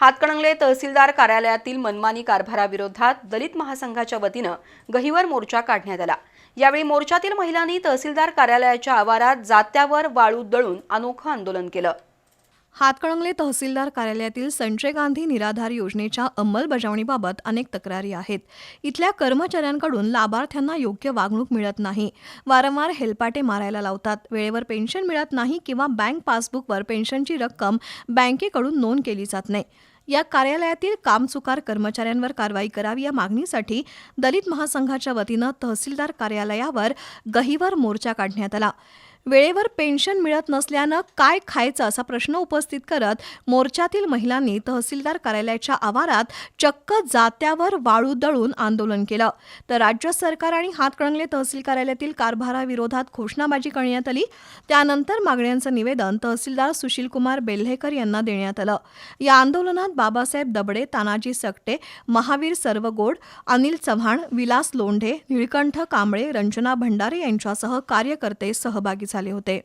हातकणंगले तहसीलदार कार्यालयातील मनमानी कारभाराविरोधात दलित महासंघाच्या वतीनं गहिवर मोर्चा काढण्यात आला. यावेळी मोर्चातील महिलांनी तहसीलदार कार्यालयाच्या आवारात जात्यावर वाळू दळून अनोखं आंदोलन केलं. हातकणंगले तहसीलदार कार्यालयातील संजय गांधी निराधार योजनेच्या अंमलबजावणीबाबत अनेक तक्रारी आहेत. इथल्या कर्मचाऱ्यांकडून लाभार्थ्यांना योग्य वागणूक मिळत नाही. वारंवार हेलपाटे मारायला लावतात. वेळेवर पेन्शन मिळत नाही किंवा बँक पासबुकवर पेन्शनची रक्कम बँकेकडून नोंद केली जात नाही. या कार्यालयातील कामचुकार कर्मचाऱ्यांवर कारवाई करावी या मागणीसाठी दलित महासंघाच्या वतीनं तहसीलदार कार्यालयावर गहिवर मोर्चा काढण्यात आला. वेळेवर पेन्शन मिळत नसल्यानं काय खायचं असा प्रश्न उपस्थित करत मोर्चातील महिलांनी तहसीलदार कार्यालयाच्या आवारात चक्क जात्यावर वाळू दळून आंदोलन केलं. तर राज्य सरकार आणि हातकणंगले तहसील कार्यालयातील कारभाराविरोधात घोषणाबाजी करण्यात आली. त्यानंतर मागण्यांचं निवेदन तहसीलदार सुशीलकुमार बेल्हेकर यांना देण्यात आलं. या आंदोलनात बाबासाहेब दबडे तानाजी सकटे महावीर सर्वगोड अनिल चव्हाण विलास लोंढे निळकंठ कांबळे रंजना भंडारे यांच्यासह कार्यकर्ते सहभागी झाले होते.